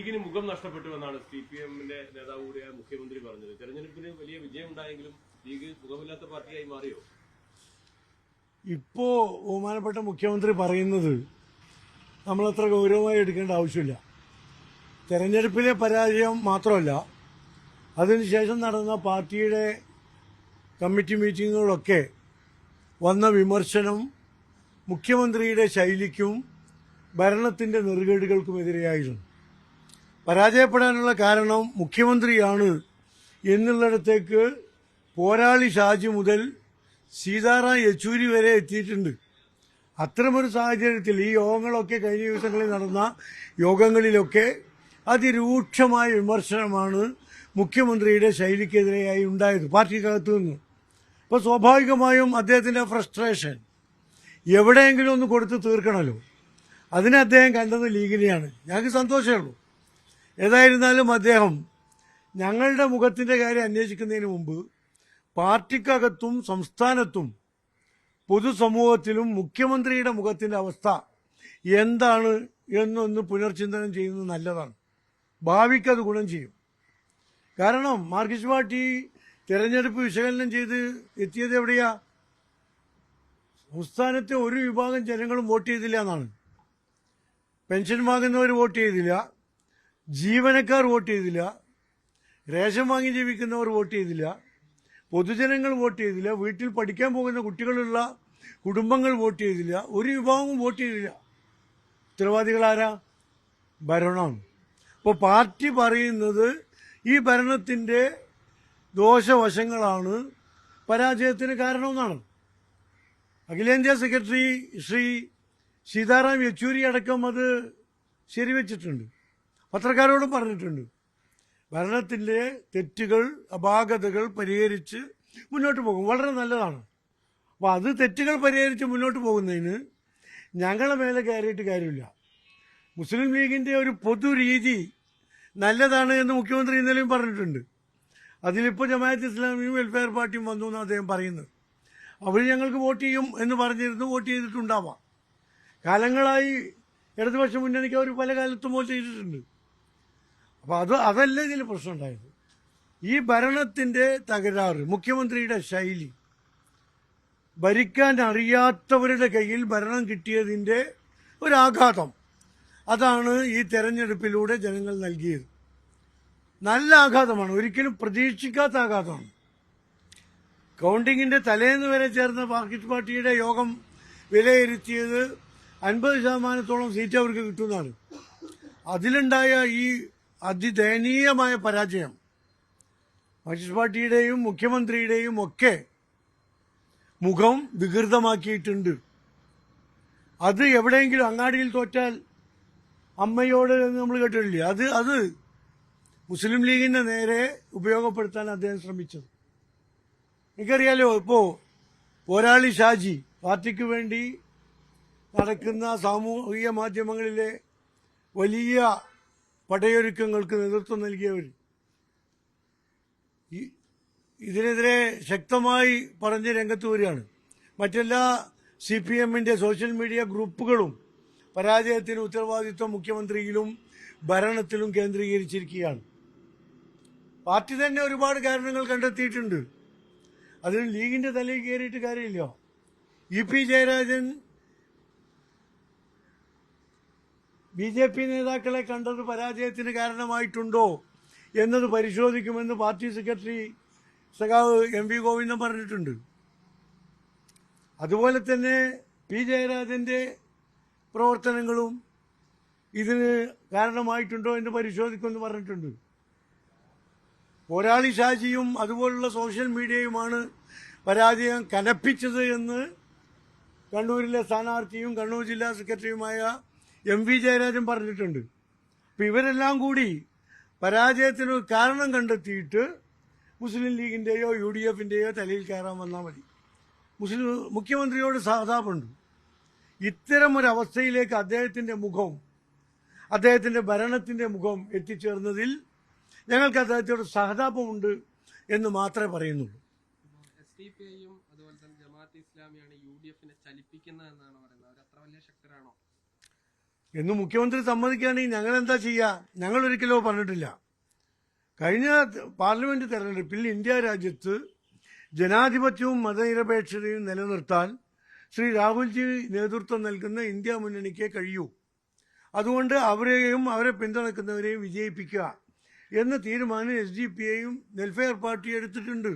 ലീഗിന് മുഖം നഷ്ടപ്പെട്ടു എന്നാണ് സി പി എമ്മിന്റെ നേതാവ് കൂടിയായ മുഖ്യമന്ത്രി പറഞ്ഞത്. തെരഞ്ഞെടുപ്പിന് വലിയ വിജയം ഉണ്ടായെങ്കിലും ലീഗ് മുഖമില്ലാത്ത പാർട്ടിയായി മാറിയോ? ഇപ്പോ ബഹുമാനപ്പെട്ട മുഖ്യമന്ത്രി പറയുന്നത് നമ്മളത്ര ഗൗരവമായി എടുക്കേണ്ട ആവശ്യമില്ല. തെരഞ്ഞെടുപ്പിലെ പരാജയം മാത്രമല്ല അതിനുശേഷം നടന്ന പാർട്ടിയുടെ കമ്മിറ്റി മീറ്റിങ്ങുകളൊക്കെ വന്ന വിമർശനം മുഖ്യമന്ത്രിയുടെ ശൈലിക്കും ഭരണത്തിന്റെ നെറുകേടുകൾക്കുമെതിരെയായിരുന്നു പരാജയപ്പെടാനുള്ള കാരണം മുഖ്യമന്ത്രിയാണ് എന്നുള്ളിടത്തേക്ക് പോരാളി ഷാജി മുതൽ സീതാറാം യെച്ചൂരി വരെ എത്തിയിട്ടുണ്ട്. അത്തരമൊരു സാഹചര്യത്തിൽ ഈ യോഗങ്ങളൊക്കെ കഴിഞ്ഞ ദിവസങ്ങളിൽ നടന്ന യോഗങ്ങളിലൊക്കെ അതിരൂക്ഷമായ വിമർശനമാണ് മുഖ്യമന്ത്രിയുടെ ശൈലിക്കെതിരെയായി ഉണ്ടായത് പാർട്ടിക്കകത്തു നിന്ന്. അപ്പോൾ സ്വാഭാവികമായും അദ്ദേഹത്തിന്റെ ഫ്രസ്ട്രേഷൻ എവിടെയെങ്കിലും ഒന്ന് കൊടുത്ത് തീർക്കണമല്ലോ അതിനെ അദ്ദേഹം കണ്ടത് ലീഗിനെയാണ്. ഞങ്ങൾക്ക് സന്തോഷമേ ഉള്ളൂ. ഏതായിരുന്നാലും അദ്ദേഹം ഞങ്ങളുടെ മുഖത്തിന്റെ കാര്യം അന്വേഷിക്കുന്നതിന് മുമ്പ് പാർട്ടിക്കകത്തും സംസ്ഥാനത്തും പൊതുസമൂഹത്തിലും മുഖ്യമന്ത്രിയുടെ മുഖത്തിന്റെ അവസ്ഥ എന്താണ് എന്നൊന്ന് പുനർചിന്തനം ചെയ്യുന്നത് നല്ലതാണ്. ഭാവിക്കത് ഗുണം ചെയ്യും. കാരണം മാർക്സിസ്റ്റ് പാർട്ടി തെരഞ്ഞെടുപ്പ് വിശകലനം ചെയ്ത് എത്തിയത് എവിടെയാ? സംസ്ഥാനത്തെ ഒരു വിഭാഗം ജനങ്ങളും വോട്ട് ചെയ്തില്ല എന്നാണ്. പെൻഷൻ വാങ്ങുന്നവർ വോട്ട് ചെയ്തില്ല. ജീവനക്കാർ വോട്ട് ചെയ്തില്ല. റേഷൻ വാങ്ങി ജീവിക്കുന്നവർ വോട്ട് ചെയ്തില്ല. പൊതുജനങ്ങൾ വോട്ട് ചെയ്തില്ല. വീട്ടിൽ പഠിക്കാൻ പോകുന്ന കുട്ടികളുള്ള കുടുംബങ്ങൾ വോട്ട് ചെയ്തില്ല. ഒരു വിഭാഗവും വോട്ട് ചെയ്തില്ല. ഉത്തരവാദികൾ ആരാ? ഭരണം. അപ്പോൾ പാർട്ടി പറയുന്നത് ഈ ഭരണത്തിന്റെ ദോഷവശങ്ങളാണ്. പരാജയത്തിന് കാരണമെന്നാണ്. അഖിലേന്ത്യാ സെക്രട്ടറി ശ്രീ സീതാറാം യെച്ചൂരി അടക്കം അത് ശരിവെച്ചിട്ടുണ്ട്. പത്രക്കാരോടും പറഞ്ഞിട്ടുണ്ട്. ഭരണത്തിന്റെ തെറ്റുകൾ അപാകതകൾ പരിഹരിച്ച് മുന്നോട്ട് പോകും. വളരെ നല്ലതാണ്. അപ്പോൾ അത് തെറ്റുകൾ പരിഹരിച്ച് മുന്നോട്ട് പോകുന്നതിന് ഞങ്ങളെ മേലെ കയറിയിട്ട് കാര്യമില്ല. മുസ്ലിം ലീഗിന്റെ ഒരു പൊതു രീതി നല്ലതാണ് എന്ന് മുഖ്യമന്ത്രി ഇന്നലെയും പറഞ്ഞിട്ടുണ്ട്. അതിലിപ്പോൾ ജമാഅത്ത് ഇസ്ലാമിയും വെൽഫെയർ പാർട്ടിയും വന്നു എന്ന് അദ്ദേഹം പറയുന്നത്. അവർ ഞങ്ങൾക്ക് വോട്ട് ചെയ്യും എന്ന് പറഞ്ഞിരുന്നു വോട്ട് ചെയ്തിട്ടുണ്ടാവാം. കാലങ്ങളായി ഇടതുപക്ഷ മുന്നണിക്ക് അവർ പല കാലത്തും വോട്ട് ചെയ്തിട്ടുണ്ട്. അപ്പൊ അത് അതല്ല ഇതിൽ പ്രശ്നം ഉണ്ടായത്. ഈ ഭരണത്തിന്റെ തകരാറ് മുഖ്യമന്ത്രിയുടെ ശൈലി ഭരിക്കാൻ അറിയാത്തവരുടെ കയ്യിൽ ഭരണം കിട്ടിയതിന്റെ ഒരാഘാതം. അതാണ് ഈ തെരഞ്ഞെടുപ്പിലൂടെ ജനങ്ങൾ നൽകിയത്. നല്ല ആഘാതമാണ് ഒരിക്കലും പ്രതീക്ഷിക്കാത്ത ആഘാതമാണ്. കൗണ്ടിങ്ങിന്റെ തലേന്ന് വരെ ചേർന്ന പാർക്കിസ്റ്റ് പാർട്ടിയുടെ യോഗം വിലയിരുത്തിയത് അൻപത് ശതമാനത്തോളം സീറ്റ് അവർക്ക് കിട്ടുന്നതാണ്. അതിലുണ്ടായ ഈ അതിദയനീയമായ പരാജയം. മാർക്സിസ്റ്റ് പാർട്ടിയുടെയും മുഖ്യമന്ത്രിയുടെയും ഒക്കെ മുഖം വികൃതമാക്കിയിട്ടുണ്ട്. അത് എവിടെയെങ്കിലും അങ്ങാടിയിൽ തോറ്റാൽ അമ്മയോട് നമ്മൾ കേട്ടിട്ടില്ലേ? അത് അത് മുസ്ലിം ലീഗിന്റെ നേരെ ഉപയോഗപ്പെടുത്താൻ അദ്ദേഹം ശ്രമിച്ചത്. എനിക്കറിയാലോ ഇപ്പോ പോരാളി ഷാജി പാർട്ടിക്ക് വേണ്ടി നടക്കുന്ന സാമൂഹിക മാധ്യമങ്ങളിലെ വലിയ പടയൊരുക്കങ്ങൾക്ക് നേതൃത്വം നൽകിയവർ. ഇതിനെതിരെ ശക്തമായി പറഞ്ഞ് രംഗത്ത് വരികയാണ്. മറ്റെല്ലാ സി പി എമ്മിന്റെ സോഷ്യൽ മീഡിയ ഗ്രൂപ്പുകളും പരാജയത്തിന് ഉത്തരവാദിത്വം മുഖ്യമന്ത്രിയിലും ഭരണത്തിലും കേന്ദ്രീകരിച്ചിരിക്കുകയാണ്. പാർട്ടി തന്നെ ഒരുപാട് കാരണങ്ങൾ കണ്ടെത്തിയിട്ടുണ്ട്. അതിന് ലീഗിന്റെ തലയിൽ കയറിയിട്ട് കാര്യമില്ല. E P Jayarajan B J P നേതാക്കളെ കണ്ടത് പരാജയത്തിന് കാരണമായിട്ടുണ്ടോ എന്നത് പരിശോധിക്കുമെന്ന് പാർട്ടി സെക്രട്ടറി സഖാവ് എം വി ഗോവിന്ദൻ പറഞ്ഞിട്ടുണ്ട്. അതുപോലെ തന്നെ പി ജയരാജന്റെ പ്രവർത്തനങ്ങളും ഇതിന് കാരണമായിട്ടുണ്ടോ എന്ന് പരിശോധിക്കുമെന്ന് പറഞ്ഞിട്ടുണ്ട്. പോരാളി ഷാജിയും അതുപോലുള്ള സോഷ്യൽ മീഡിയയുമാണ് പരാജയം കനപ്പിച്ചത് എന്ന് കണ്ണൂരിലെ സ്ഥാനാർത്ഥിയും കണ്ണൂർ ജില്ലാ സെക്രട്ടറിയുമായ എം വി ജയരാജൻ പറഞ്ഞിട്ടുണ്ട്. അപ്പൊ ഇവരെല്ലാം കൂടി പരാജയത്തിന് കാരണം കണ്ടെത്തിയിട്ട് മുസ്ലിം ലീഗിന്റെയോ യു ഡി എഫിന്റെയോ തലയിൽ കയറാൻ വന്നാൽ മതി. മുസ്ലിം മുഖ്യമന്ത്രിയോട് സഹതാപുണ്ട് ഇത്തരം ഒരു അവസ്ഥയിലേക്ക് അദ്ദേഹത്തിന്റെ മുഖം അദ്ദേഹത്തിന്റെ ഭരണത്തിന്റെ മുഖം എത്തിച്ചേർന്നതിൽ ഞങ്ങൾക്ക് അദ്ദേഹത്തോട് സഹതാപമുണ്ട് എന്ന് മാത്രമേ പറയുന്നുള്ളൂ. എസ് ഡി പി ഐയും അതുപോലെ തന്നെ ജമാഅത്ത് ഇസ്ലാമിയാണ് യു ഡി എഫിനെ ചലിപ്പിക്കുന്നത് എന്നാണ് പറയുന്നത് അവർ അത്ര വലിയ ശക്തരാണോ എന്ന് മുഖ്യമന്ത്രി സമ്മതിക്കുകയാണെങ്കിൽ ഞങ്ങൾ എന്താ ചെയ്യുക ഞങ്ങൾ ഒരിക്കലോ പറഞ്ഞിട്ടില്ല. കഴിഞ്ഞ പാർലമെന്റ് തെരഞ്ഞെടുപ്പിൽ ഇന്ത്യ രാജ്യത്ത് ജനാധിപത്യവും മതനിരപേക്ഷതയും നിലനിർത്താൻ ശ്രീ രാഹുൽജി നേതൃത്വം നൽകുന്ന ഇന്ത്യ മുന്നണിക്ക് കഴിയൂ. അതുകൊണ്ട് അവരെയും അവരെ പിന്തുണക്കുന്നവരെയും വിജയിപ്പിക്കുക എന്ന തീരുമാനം എസ് ഡി പി ഐയും വെൽഫെയർ പാർട്ടി എടുത്തിട്ടുണ്ട്.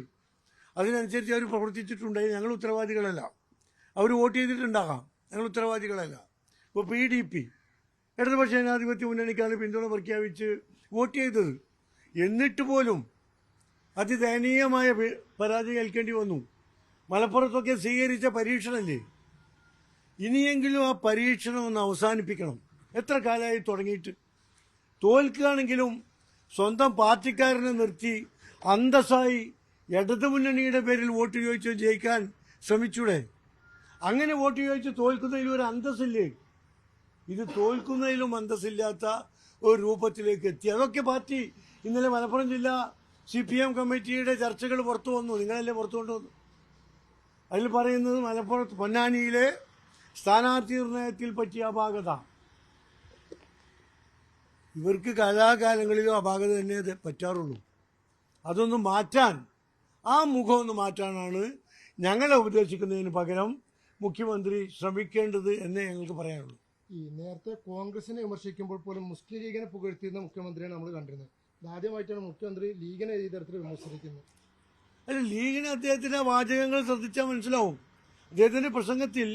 അതിനനുസരിച്ച് അവർ പ്രവർത്തിച്ചിട്ടുണ്ട്. ഞങ്ങൾ ഉത്തരവാദികളല്ല. അവർ വോട്ട് ചെയ്തിട്ടുണ്ടാകാം. ഞങ്ങൾ ഉത്തരവാദികളല്ല. ഇപ്പോൾ പി ഡി പി ഇടതുപക്ഷ ജനാധിപത്യ മുന്നണിക്കാണ് പിന്തുണ പ്രഖ്യാപിച്ച് വോട്ട് ചെയ്തത്. എന്നിട്ട് പോലും അതിദയനീയമായ പരാതി ഏൽക്കേണ്ടി വന്നു. മലപ്പുറത്തൊക്കെ സ്വീകരിച്ച പരീക്ഷണമല്ലേ ഇനിയെങ്കിലും ആ പരീക്ഷണം ഒന്ന് അവസാനിപ്പിക്കണം. എത്ര കാലമായി തുടങ്ങിയിട്ട്? തോൽക്കുകയാണെങ്കിലും സ്വന്തം പാർട്ടിക്കാരനെ നിർത്തി അന്തസ്സായി ഇടതുമുന്നണിയുടെ പേരിൽ വോട്ട് ചോദിച്ച് ജയിക്കാൻ ശ്രമിച്ചൂടെ? അങ്ങനെ വോട്ട് ചോദിച്ച് തോൽക്കുന്നതിൽ ഒരു അന്തസ്സില്ലേ? ഇത് തോൽക്കുന്നതിലും അന്തസ്സില്ലാത്ത ഒരു രൂപത്തിലേക്ക് എത്തി. അതൊക്കെ പാർട്ടി ഇന്നലെ മലപ്പുറം ജില്ല സി പി എം കമ്മിറ്റിയുടെ ചർച്ചകൾ പുറത്തു വന്നു. നിങ്ങളല്ലേ പുറത്തു കൊണ്ടുവന്നു? അതിൽ പറയുന്നത് മലപ്പുറം പൊന്നാനിയിലെ സ്ഥാനാർത്ഥി നിർണയത്തിൽ പറ്റിയ അപാകത. ഇവർക്ക് കലാകാലങ്ങളിലും അപാകത തന്നെ പറ്റാറുള്ളൂ. അതൊന്ന് മാറ്റാൻ ആ മുഖം ഒന്ന് മാറ്റാനാണ് ഞങ്ങളെ ഉപദേശിക്കുന്നതിന് പകരം മുഖ്യമന്ത്രി ശ്രമിക്കേണ്ടത് എന്നേ ഞങ്ങൾക്ക് പറയാനുള്ളൂ. ഈ നേരത്തെ കോൺഗ്രസിനെ വിമർശിക്കുമ്പോൾ പോലും മുസ്ലിം ലീഗിനെ പുകഴ്ത്തിയിരുന്ന മുഖ്യമന്ത്രിയാണ് നമ്മൾ കണ്ടിരുന്നത്. ഇതാദ്യമായിട്ടാണ് മുഖ്യമന്ത്രി ലീഗിനെ ഈ തരത്തിൽ വിമർശിക്കുന്നത് അല്ല ലീഗിന് അദ്ദേഹത്തിന്റെ വാചകങ്ങൾ ശ്രദ്ധിച്ചാൽ മനസ്സിലാവും. അദ്ദേഹത്തിന്റെ പ്രസംഗത്തിൽ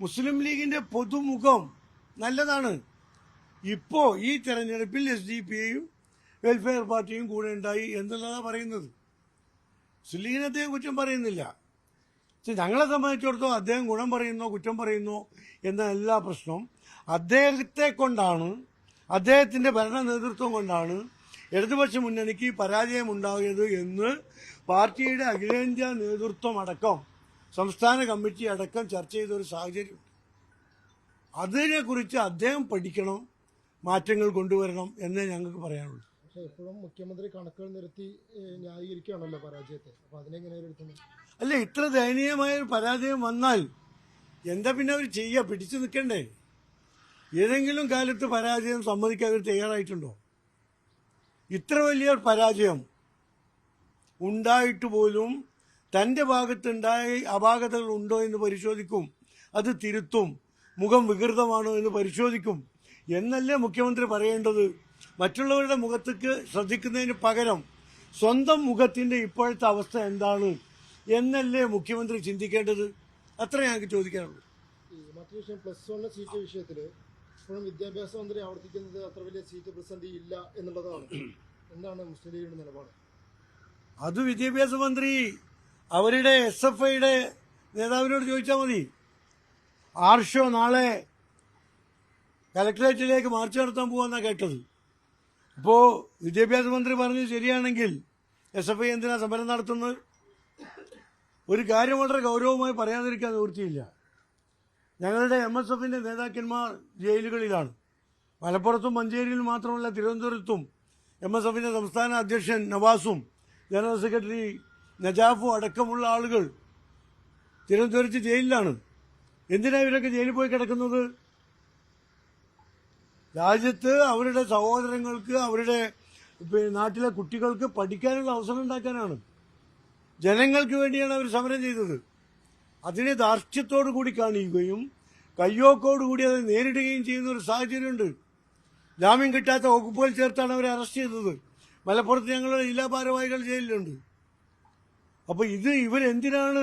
മുസ്ലിം ലീഗിന്റെ പൊതുമുഖം നല്ലതാണ്. ഇപ്പോ ഈ തെരഞ്ഞെടുപ്പിൽ എസ് ഡി പി ഐയും വെൽഫെയർ പാർട്ടിയും കൂടെ ഉണ്ടായി എന്നുള്ളതാണ് പറയുന്നത്. മുസ്ലിം ലീഗിനെ അദ്ദേഹം കുറ്റം പറയുന്നില്ല. പക്ഷെ ഞങ്ങളെ സംബന്ധിച്ചിടത്തോളം അദ്ദേഹം ഗുണം പറയുന്നു കുറ്റം പറയുന്നോ എന്നല്ല പ്രശ്നം അദ്ദേഹത്തെ കൊണ്ടാണ് അദ്ദേഹത്തിന്റെ ഭരണ നേതൃത്വം കൊണ്ടാണ് ഇടതുപക്ഷ മുന്നണിക്ക് പരാജയം ഉണ്ടാകിയത് എന്ന് പാർട്ടിയുടെ അഖിലേന്ത്യാ നേതൃത്വം അടക്കം സംസ്ഥാന കമ്മിറ്റി അടക്കം ചർച്ച ചെയ്ത ഒരു സാഹചര്യം. അതിനെക്കുറിച്ച് അദ്ദേഹം പഠിക്കണം മാറ്റങ്ങൾ കൊണ്ടുവരണം എന്നേ ഞങ്ങൾക്ക് പറയാനുള്ളൂ. പക്ഷെ ഇപ്പോഴും മുഖ്യമന്ത്രി കണക്കുകൾ നിരത്തി ന്യായീകരിക്കുകയാണല്ലോ പരാജയത്തെ. അപ്പൊ അതിനെങ്ങനെ അല്ല ഇത്ര ദയനീയമായ ഒരു പരാജയം വന്നാൽ എന്താ പിന്നെ അവർ ചെയ്യുക പിടിച്ചു നിൽക്കണ്ടേ? ഏതെങ്കിലും കാലത്ത് പരാജയം സമ്മതിക്കാൻ അവർ തയ്യാറായിട്ടുണ്ടോ? ഇത്ര വലിയ പരാജയം ഉണ്ടായിട്ട് പോലും തന്റെ ഭാഗത്തുണ്ടായ അപാകതകൾ ഉണ്ടോ എന്ന് പരിശോധിക്കും അത് തിരുത്തും മുഖം വികൃതമാണോ എന്ന് പരിശോധിക്കും എന്നല്ലേ മുഖ്യമന്ത്രി പറയേണ്ടത്? മറ്റുള്ളവരുടെ മുഖത്തേക്ക് ശ്രദ്ധിക്കുന്നതിന് പകരം സ്വന്തം മുഖത്തിന്റെ ഇപ്പോഴത്തെ അവസ്ഥ എന്താണ് എന്നല്ലേ മുഖ്യമന്ത്രി ചിന്തിക്കേണ്ടത്? അത്ര ഞങ്ങൾക്ക് ചോദിക്കാനുള്ളൂ. മറ്റൊരു വിഷയം പ്ലസ് വൺ സീറ്റ് വിഷയത്തിൽ ഇപ്പോഴും വിദ്യാഭ്യാസ മന്ത്രി ആവർത്തിക്കുന്നത് അത്ര വലിയ സീറ്റ് പ്രതിസന്ധി ഇല്ല എന്നുള്ളതാണ്. എന്താണ് മുസ്ലിം ലീഗിന്റെ നിലപാട്? അത് വിദ്യാഭ്യാസ മന്ത്രി അവരുടെ എസ് എഫ് ഐയുടെ നേതാവിനോട് ചോദിച്ചാൽ മതി. ആർഷോ നാളെ കലക്ടറേറ്റിലേക്ക് മാർച്ച് നടത്താൻ പോകാന്നാണ് കേട്ടത്. അപ്പോ വിദ്യാഭ്യാസ മന്ത്രി പറഞ്ഞത് ശരിയാണെങ്കിൽ എസ് എഫ് ഐ എന്തിനാ സമരം നടത്തുന്നത്? ഒരു കാര്യം വളരെ ഗൗരവമായി പറയാതിരിക്കാൻ നിവൃത്തിയില്ല. ഞങ്ങളുടെ എം എസ് എഫിന്റെ നേതാക്കന്മാർ ജയിലുകളിലാണ്. മലപ്പുറത്തും മഞ്ചേരിയിലും മാത്രമല്ല തിരുവനന്തപുരത്തും എം എസ് എഫിന്റെ സംസ്ഥാന അധ്യക്ഷൻ നവാസും ജനറൽ സെക്രട്ടറി നജാഫും അടക്കമുള്ള ആളുകൾ തിരുവനന്തപുരത്ത് ജയിലിലാണ്. എന്തിനാ ഇവരൊക്കെ ജയിലിൽ പോയി കിടക്കുന്നത്? രാജ്യത്ത് അവരുടെ സഹോദരങ്ങൾക്ക് അവരുടെ നാട്ടിലെ കുട്ടികൾക്ക് പഠിക്കാനുള്ള അവസരം ഉണ്ടാക്കാനാണ്. ജനങ്ങൾക്ക് വേണ്ടിയാണ് അവർ സമരം ചെയ്തത്. അതിനെ ദാർഷ്ട്യത്തോടു കൂടി കാണിക്കുകയും കയ്യോക്കോടുകൂടി അത് നേരിടുകയും ചെയ്യുന്ന ഒരു സാഹചര്യമുണ്ട്. ജാമ്യം കിട്ടാത്ത വകുപ്പുകൾ ചേർത്താണ് അവരെ അറസ്റ്റ് ചെയ്തത്. മലപ്പുറത്ത് ഞങ്ങളുടെ ജില്ലാ ഭാരവാഹികൾ ജയിലിലുണ്ട്. അപ്പൊ ഇത് ഇവരെന്തിനാണ്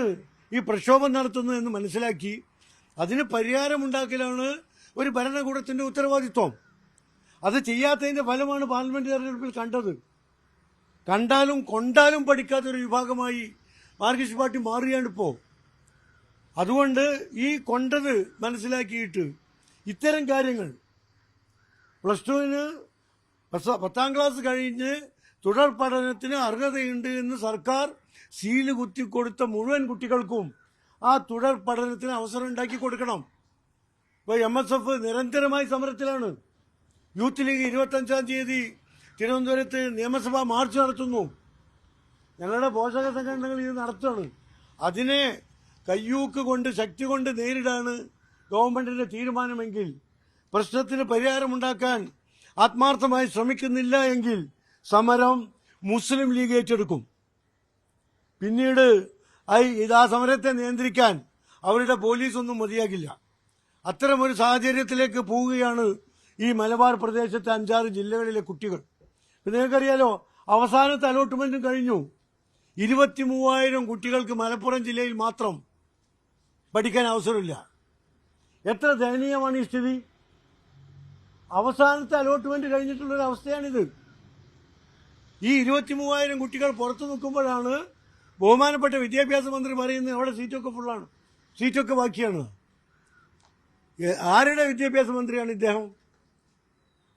ഈ പ്രക്ഷോഭം നടത്തുന്നത് എന്ന് മനസ്സിലാക്കി അതിന് പരിഹാരമുണ്ടാക്കലാണ് ഒരു ഭരണകൂടത്തിന്റെ ഉത്തരവാദിത്വം. അത് ചെയ്യാത്തതിന്റെ ഫലമാണ് പാർലമെന്റ് തെരഞ്ഞെടുപ്പിൽ കണ്ടത്. കണ്ടാലും കൊണ്ടാലും പഠിക്കാത്ത ഒരു വിഭാഗമായി മാർക്സിസ്റ്റ് പാർട്ടി മാറുകയാണ് ഇപ്പോ. അതുകൊണ്ട് ഈ കൊണ്ടത് മനസ്സിലാക്കിയിട്ട് ഇത്തരം കാര്യങ്ങൾ പ്ലസ് ടുവിന് പത്ത- ക്ലാസ് കഴിഞ്ഞ് തുടർ പഠനത്തിന് അർഹതയുണ്ട് എന്ന് സർക്കാർ സീൽ കുത്തിക്കൊടുത്ത മുഴുവൻ കുട്ടികൾക്കും ആ തുടർ പഠനത്തിന് അവസരം ഉണ്ടാക്കി കൊടുക്കണം. ഇപ്പോൾ എം എസ് എഫ് നിരന്തരമായി സമരത്തിലാണ്. യൂത്ത് ലീഗ് ഇരുപത്തഞ്ചാം തീയതി തിരുവനന്തപുരത്ത് നിയമസഭാ മാർച്ച് നടത്തുന്നു. ഞങ്ങളുടെ പോഷക സംഘടനകൾ ഇത് നടത്തുകയാണ്. അതിനെ കയ്യൂക്ക് കൊണ്ട് ശക്തി കൊണ്ട് നേരിടാണ് ഗവൺമെന്റിന്റെ തീരുമാനമെങ്കിൽ പ്രശ്നത്തിന് പരിഹാരമുണ്ടാക്കാൻ ആത്മാർത്ഥമായി ശ്രമിക്കുന്നില്ല എങ്കിൽ സമരം മുസ്ലിം ലീഗ് ഏറ്റെടുക്കും. പിന്നീട് ഇതാ സമരത്തെ നിയന്ത്രിക്കാൻ അവരുടെ പോലീസൊന്നും മതിയാകില്ല. അത്തരമൊരു സാഹചര്യത്തിലേക്ക് പോവുകയാണ് ഈ മലബാർ പ്രദേശത്തെ അഞ്ചാറ് ജില്ലകളിലെ കുട്ടികൾ. നിങ്ങൾക്കറിയാലോ അവസാനത്തെ അലോട്ട്മെന്റും കഴിഞ്ഞു. ഇരുപത്തി മൂവായിരം കുട്ടികൾക്ക് മലപ്പുറം ജില്ലയിൽ മാത്രം പഠിക്കാൻ അവസരമില്ല. എത്ര ദയനീയമാണ് ഈ സ്ഥിതി? അവസാനത്തെ അലോട്ട്മെന്റ് കഴിഞ്ഞിട്ടുള്ളൊരു അവസ്ഥയാണിത്. ഈ ഇരുപത്തി മൂവായിരം കുട്ടികൾ പുറത്തു നിൽക്കുമ്പോഴാണ് ബഹുമാനപ്പെട്ട വിദ്യാഭ്യാസ മന്ത്രി പറയുന്നത് അവിടെ സീറ്റൊക്കെ ഫുള്ളാണ് സീറ്റൊക്കെ ബാക്കിയാണ്. ആരുടെ വിദ്യാഭ്യാസ മന്ത്രിയാണ് ഇദ്ദേഹം?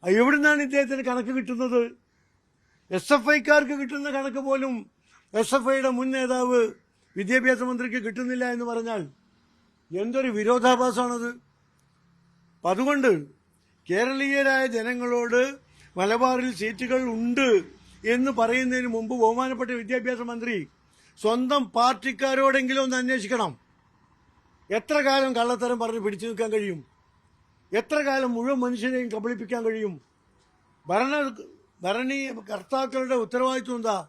എവിടുന്നാണ് ഇദ്ദേഹത്തിന് കണക്ക് കിട്ടുന്നത്? എസ് എഫ് ഐക്കാർക്ക് കിട്ടുന്ന കണക്ക് പോലും എസ് എഫ് ഐയുടെ മുൻ നേതാവ് വിദ്യാഭ്യാസ മന്ത്രിക്ക് കിട്ടുന്നില്ല എന്ന് പറഞ്ഞാൽ എന്തൊരു വിരോധാഭാസമാണത്? അപ്പം അതുകൊണ്ട് കേരളീയരായ ജനങ്ങളോട് മലബാറിൽ സീറ്റുകൾ ഉണ്ട് എന്ന് പറയുന്നതിന് മുമ്പ് ബഹുമാനപ്പെട്ട വിദ്യാഭ്യാസ മന്ത്രി സ്വന്തം പാർട്ടിക്കാരോടെങ്കിലും ഒന്ന് അന്വേഷിക്കണം. എത്ര കാലം കള്ളത്തരം പറഞ്ഞ് പിടിച്ചു നിൽക്കാൻ കഴിയും? എത്ര കാലം മുഴുവൻ മനുഷ്യനെയും കബളിപ്പിക്കാൻ കഴിയും? ഭരണ ഭരണീയ കർത്താക്കളുടെ ഉത്തരവാദിത്വം എന്താ?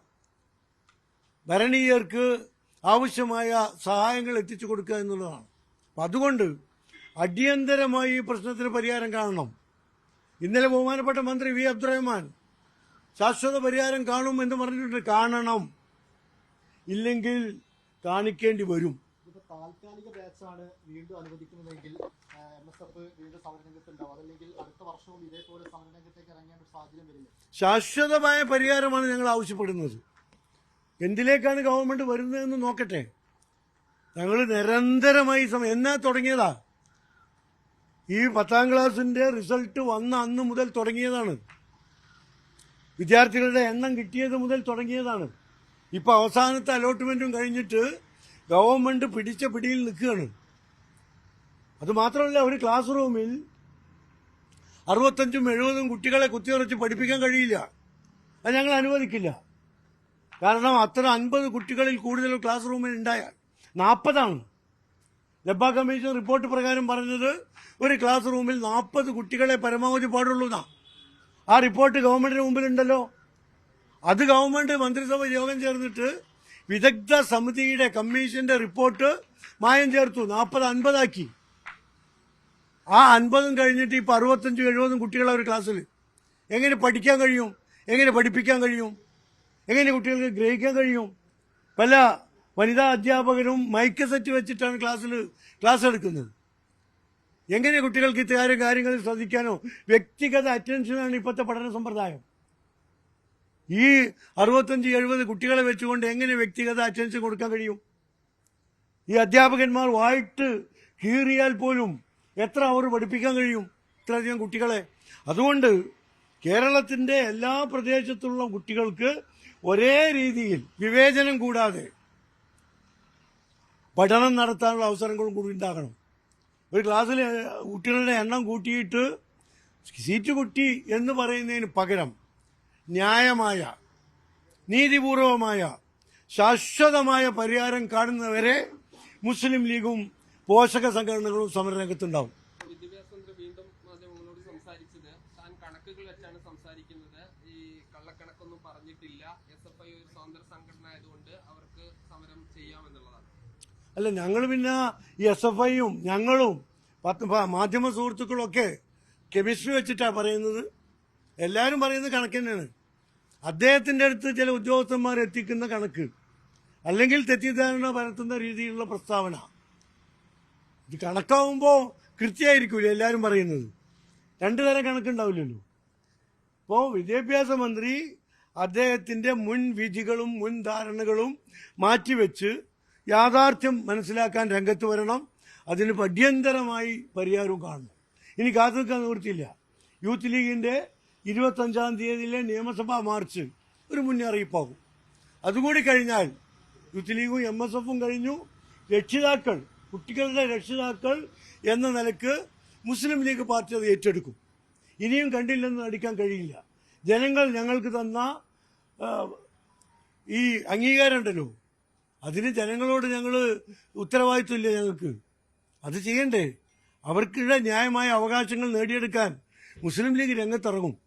ഭരണീയർക്ക് ആവശ്യമായ സഹായങ്ങൾ എത്തിച്ചു കൊടുക്കുക എന്നുള്ളതാണ്. അപ്പം അതുകൊണ്ട് അടിയന്തരമായി ഈ പ്രശ്നത്തിന് പരിഹാരം കാണണം. ഇന്നലെ ബഹുമാനപ്പെട്ട മന്ത്രി വി അബ്ദുറഹ്മാൻ ശാശ്വത പരിഹാരം കാണും എന്ന് പറഞ്ഞിട്ടുണ്ട്. കാണണം. ഇല്ലെങ്കിൽ കാണിക്കേണ്ടി വരും. താൽക്കാലിക ബാച്ചാണ് വീണ്ടും അനുവദിക്കുന്നതെങ്കിൽ എം എസ് എഫ് വീണ്ടും സമരരംഗത്തുണ്ടാവും. അതല്ലെങ്കിൽ അടുത്ത വർഷവും ഇതേപോലെ സമരരംഗത്തേക്ക് ഇറങ്ങേണ്ട ഒരു സാഹചര്യം വരില്ല. ശാശ്വതമായ പരിഹാരമാണ് ഞങ്ങൾ ആവശ്യപ്പെടുന്നത്. എന്തിലേക്കാണ് ഗവൺമെന്റ് വരുന്നതെന്ന് നോക്കട്ടെ. ഞങ്ങൾ നിരന്തരമായി സമയം എന്നാ തുടങ്ങിയതാ? ഈ പത്താം ക്ലാസ്സിന്റെ റിസൾട്ട് വന്ന അന്ന് മുതൽ തുടങ്ങിയതാണ്. വിദ്യാർത്ഥികളുടെ എണ്ണം കിട്ടിയത് മുതൽ തുടങ്ങിയതാണ്. ഇപ്പൊ അവസാനത്തെ അലോട്ട്മെന്റും കഴിഞ്ഞിട്ട് ഗവൺമെന്റ് പിടിച്ച പിടിയിൽ നിൽക്കുകയാണ്. അത് മാത്രമല്ല ഒരു ക്ലാസ് റൂമിൽ അറുപത്തഞ്ചും എഴുപതും കുട്ടികളെ കുത്തിയുറച്ച് പഠിപ്പിക്കാൻ കഴിയില്ല. അത് ഞങ്ങൾ അനുവദിക്കില്ല. കാരണം അത്ര അൻപത് കുട്ടികളിൽ കൂടുതൽ ക്ലാസ് റൂമിൽ ഉണ്ടായാൽ നാൽപ്പതാണ് ലബ കമ്മീഷൻ റിപ്പോർട്ട് പ്രകാരം പറഞ്ഞത് ഒരു ക്ലാസ് റൂമിൽ നാൽപ്പത് കുട്ടികളെ പരമാവധി പാടുള്ളൂ ആ റിപ്പോർട്ട് ഗവൺമെന്റിന് മുമ്പിലുണ്ടല്ലോ. അത് ഗവൺമെന്റ് മന്ത്രിസഭ യോഗം ചേർന്നിട്ട് വിദഗ്ധ സമിതിയുടെ കമ്മീഷന്റെ റിപ്പോർട്ട് മായം ചേർത്തു. നാൽപ്പത് അൻപതാക്കി. ആ അൻപതും കഴിഞ്ഞിട്ട് ഇപ്പം അറുപത്തഞ്ചും എഴുപതും കുട്ടികളെ ക്ലാസ്സിൽ എങ്ങനെ പഠിക്കാൻ കഴിയും? എങ്ങനെ പഠിപ്പിക്കാൻ കഴിയും? എങ്ങനെ കുട്ടികൾക്ക് ഗ്രഹിക്കാൻ കഴിയും? പല വനിതാ അധ്യാപകരും മൈക്ക് സെറ്റ് വെച്ചിട്ടാണ് ക്ലാസ്സിൽ ക്ലാസ് എടുക്കുന്നത്. എങ്ങനെ കുട്ടികൾക്ക് ഇത്തരം കാര്യങ്ങളിൽ ശ്രദ്ധിക്കാനോ? വ്യക്തിഗത അറ്റൻഷനാണ് ഇപ്പോഴത്തെ പഠന സമ്പ്രദായം. ഈ അറുപത്തഞ്ച് എഴുപത് കുട്ടികളെ വെച്ചുകൊണ്ട് എങ്ങനെ വ്യക്തിഗത അറ്റൻഷൻ കൊടുക്കാൻ കഴിയും? ഈ അധ്യാപകന്മാർ വായിട്ട് കീറിയാൽ പോലും എത്ര അവർ പഠിപ്പിക്കാൻ കഴിയും ഇത്രയധികം കുട്ടികളെ? അതുകൊണ്ട് കേരളത്തിന്റെ എല്ലാ പ്രദേശത്തുള്ള കുട്ടികൾക്ക് ഒരേ രീതിയിൽ വിവേചനം കൂടാതെ പഠനം നടത്താനുള്ള അവസരങ്ങളും കൂടി ഉണ്ടാകണം. ഒരു ക്ലാസ്സിൽ കുട്ടികളുടെ എണ്ണം കൂട്ടിയിട്ട് സീറ്റ് കുട്ടി എന്ന് പറയുന്നതിന് പകരം ന്യായമായ നീതിപൂർവമായ ശാശ്വതമായ പരിഹാരം കാണുന്നവരെ മുസ്ലിം ലീഗും പോഷക സംഘടനകളും സമരരംഗത്തുണ്ടാവും. അല്ല ഞങ്ങൾ പിന്നെ ഈ എസ് എഫ് ഐയും ഞങ്ങളും പത്ത് മാധ്യമ സുഹൃത്തുക്കളൊക്കെ കെമിസ്ട്രി വെച്ചിട്ടാണ് പറയുന്നത്. എല്ലാവരും പറയുന്നത് കണക്ക് തന്നെയാണ്. അദ്ദേഹത്തിന്റെ അടുത്ത് ചില ഉദ്യോഗസ്ഥന്മാർ എത്തിക്കുന്ന കണക്ക്. അല്ലെങ്കിൽ തെറ്റിദ്ധാരണ പരത്തുന്ന രീതിയിലുള്ള പ്രസ്താവന. ഇത് കണക്കാവുമ്പോൾ കൃത്യമായിരിക്കൂല എല്ലാവരും പറയുന്നത്. രണ്ടു തരം കണക്കുണ്ടാവില്ലല്ലോ. അപ്പോൾ വിദ്യാഭ്യാസ മന്ത്രി അദ്ദേഹത്തിന്റെ മുൻ വിധികളും മുൻ ധാരണകളും മാറ്റിവെച്ച് യാഥാർത്ഥ്യം മനസ്സിലാക്കാൻ രംഗത്ത് വരണം. അതിന് അടിയന്തരമായി പരിഹാരവും കാണണം. ഇനി കാത്തു നിൽക്കാൻ നിവൃത്തിയില്ല. യൂത്ത് ലീഗിന്റെ ഇരുപത്തഞ്ചാം തീയതിയിലെ നിയമസഭാ മാർച്ച് ഒരു മുന്നറിയിപ്പാകും. അതുകൂടി കഴിഞ്ഞാൽ യൂത്ത് ലീഗും എം എസ് എഫും കഴിഞ്ഞു. രക്ഷിതാക്കൾ കുട്ടികളുടെ രക്ഷിതാക്കൾ എന്ന നിലയ്ക്ക് മുസ്ലിം ലീഗ് പാർട്ടി അത് ഏറ്റെടുക്കും. ഇനിയും കണ്ടില്ലെന്ന് നടിക്കാൻ കഴിയില്ല. ജനങ്ങൾ ഞങ്ങൾക്ക് തന്ന ഈ അംഗീകാരം ഉണ്ടല്ലോ. അതിന് ജനങ്ങളോട് ഞങ്ങൾ ഉത്തരവാദിത്വമില്ല ഞങ്ങൾക്ക്. അത് ചെയ്യണ്ടേ? അവർക്കുള്ള ന്യായമായ അവകാശങ്ങൾ നേടിയെടുക്കാൻ മുസ്ലിം ലീഗ് രംഗത്തിറങ്ങും.